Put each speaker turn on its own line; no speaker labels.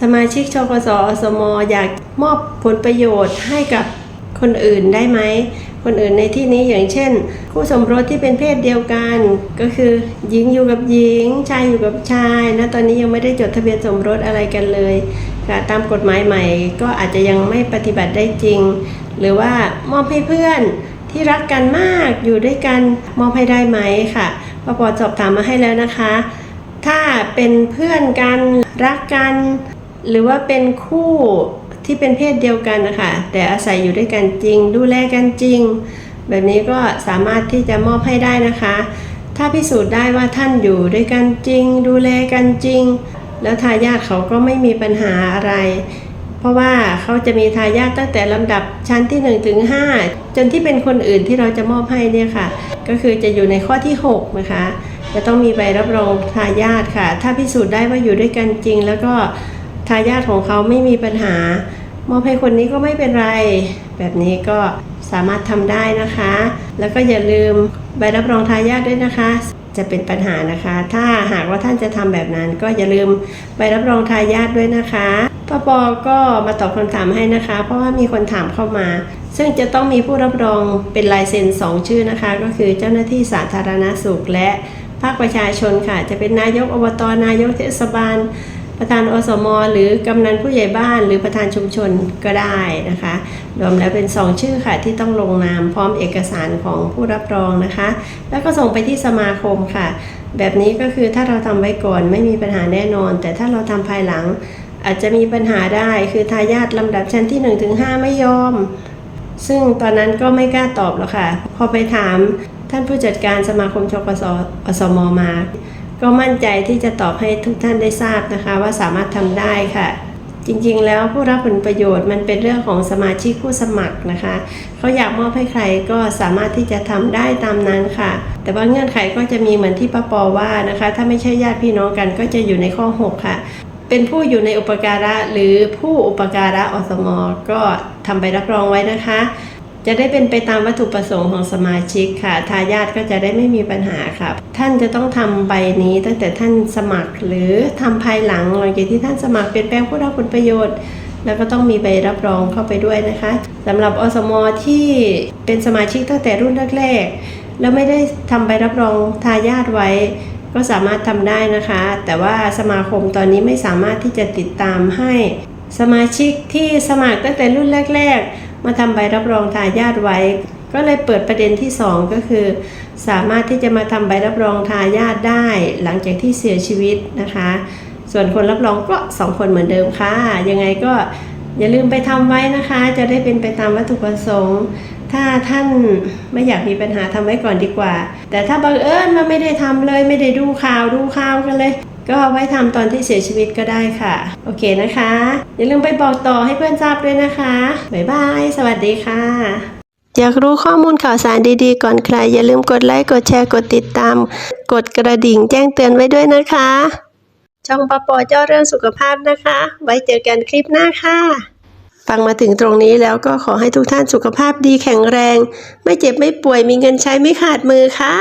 สมาชิกชกสอสมอยากมอบผลประโยชน์ให้กับคนอื่นได้ไหม คนอื่นในที่นี้อย่างเช่น คู่สมรสที่เป็นเพศเดียวกัน ก็คือหญิงอยู่กับหญิง ชายอยู่กับชายนะตอนนี้ยังไม่ได้จดทะเบียนสมรสอะไรกันเลยค่ะตามกฎหมายใหม่ก็อาจจะยังไม่ปฏิบัติได้จริง หรือว่ามอบให้เพื่อนที่รักกันมากอยู่ด้วยกันมอบให้ได้ไหมค่ะปปสอบถามมาให้แล้วนะคะ ถ้าเป็นเพื่อนกันรักกัน หรือว่าเป็นคู่ที่เป็นเพศเดียวกันนะคะแต่อาศัยอยู่ด้วยกันจริง ดูแลกันจริง แบบนี้ก็สามารถที่จะมอบให้ได้นะคะ ถ้าพิสูจน์ได้ว่าท่านอยู่ด้วยกันจริง ดูแลกันจริง แล้วทายาทเขาก็ไม่มีปัญหาอะไร เพราะว่าเขาจะมีทายาทตั้งแต่ลำดับชั้นที่1ถึง5จนที่เป็นคนอื่นที่เราจะมอบให้เนี่ยค่ะ ก็คือจะอยู่ในข้อที่6นะคะจะต้องมีใบรับรองทายาทค่ะ ถ้าพิสูจน์ได้ว่าอยู่ด้วยกันจริงแล้วก็ ทายาทของเขาไม่มีปัญหามอบให้คนนี้ก็ไม่เป็นไร แบบนี้ก็สามารถทำได้นะคะ แล้วก็อย่าลืมใบรับรองทายาทด้วยนะคะ จะเป็นปัญหานะคะ ถ้าหากว่าท่านจะทำแบบนั้น ก็อย่าลืมใบรับรองทายาทด้วยนะคะปปอก็มาตอบคำถามให้นะคะ เพราะว่ามีคนถามเข้ามา ซึ่งจะต้องมีผู้รับรองเป็นลายเซ็นสองชื่อนะคะ ก็คือเจ้าหน้าที่สาธารณสุขและภาคประชาชนค่ะ จะเป็นนายกอบตนายกเทศบาล ประธานอสมหรือกำนันผู้ใหญ่บ้านหรือประธานชุมชนก็ได้นะคะ รวมแล้วเป็น 2 ชื่อค่ะที่ต้องลงนามพร้อมเอกสารของผู้รับรองนะคะ แล้วก็ส่งไปที่สมาคมค่ะ แบบนี้ก็คือถ้าเราทำไว้ก่อนไม่มีปัญหาแน่นอน แต่ถ้าเราทำภายหลังอาจจะมีปัญหาได้คือทายาทลำดับชั้นที่1ถึง5ไม่ยอม ซึ่งตอนนั้นก็ไม่กล้าตอบหรอกค่ะ พอไปถามท่านผู้จัดการสมาคมชกสอสมมา ก็มั่นใจที่จะตอบให้ทุกท่านได้ทราบนะคะ ว่าสามารถทำได้ค่ะ จริงๆ แล้วผู้รับผลประโยชน์มันเป็นเรื่องของสมาชิกผู้สมัครนะคะเขาอยากมอบให้ใครก็สามารถที่จะทำได้ตามนั้นค่ะ แต่ว่าเงื่อนไขก็จะมีเหมือนที่ป้าปอว่านะคะ ถ้าไม่ใช่ญาติพี่น้องกันก็จะอยู่ในข้อ 6 ค่ะเป็นผู้อยู่ในอุปการะหรือผู้อุปการะอสมก็ทำใบรับรองไว้นะคะ จะได้เป็นไปตามวัตถุประสงค์ของสมาชิกค่ะ ทายาทก็จะได้ไม่มีปัญหาค่ะ ท่านจะต้องทำใบนี้ตั้งแต่ท่านสมัคร หรือทำภายหลังหลังจากที่ท่านสมัครเปลี่ยนแปลงผู้รับผลประโยชน์ แล้วก็ต้องมีใบรับรองเข้าไปด้วยนะคะสำหรับอสมที่เป็นสมาชิกตั้งแต่รุ่นแรกๆแล้วไม่ได้ทำใบรับรองทายาทไว้ก็สามารถทำได้นะคะ แต่ว่าสมาคมตอนนี้ไม่สามารถที่จะติดตามให้ สมาชิกที่สมัครตั้งแต่รุ่นแรก ๆ มาทำใบรับรองทายาทไว้ ก็เลยเปิดประเด็นที่ 2 ก็คือ สามารถที่จะมาทำใบรับรองทายาทได้ หลังจากที่เสียชีวิตนะคะ ส่วนคนรับรองก็ 2 คนเหมือนเดิมค่ะ ยังไงก็อย่าลืมไปทำไว้นะคะ จะได้เป็นไปตามวัตถุประสงค์ ถ้าท่านไม่อยากมีปัญหาทำไว้ก่อนดีกว่า แต่ถ้าบังเอิญว่าไม่ได้ทำเลย ไม่ได้ดูข่าวดูข่าวกันเลย ก็เอาไว้ทำตอนที่เสียชีวิตก็ได้ค่ะ โอเคนะคะ อย่าลืมไปบอกต่อให้เพื่อนทราบด้วยนะคะ บ๊ายบาย สวัสดีค่ะ อยากรู้ข้อมูลข่าวสารดีๆ ก่อนใคร อย่าลืมกดไลค์ กดแชร์ กดติดตาม กดกระดิ่งแจ้งเตือนไว้ด้วยนะคะ ช่องปอปอเจ้าเรื่องสุขภาพนะคะ ไว้เจอกันคลิปหน้าค่ะฟังมาถึงตรงนี้แล้วก็ขอให้ทุกท่านสุขภาพดีแข็งแรง ไม่เจ็บไม่ป่วยมีเงินใช้ไม่ขาดมือค่ะ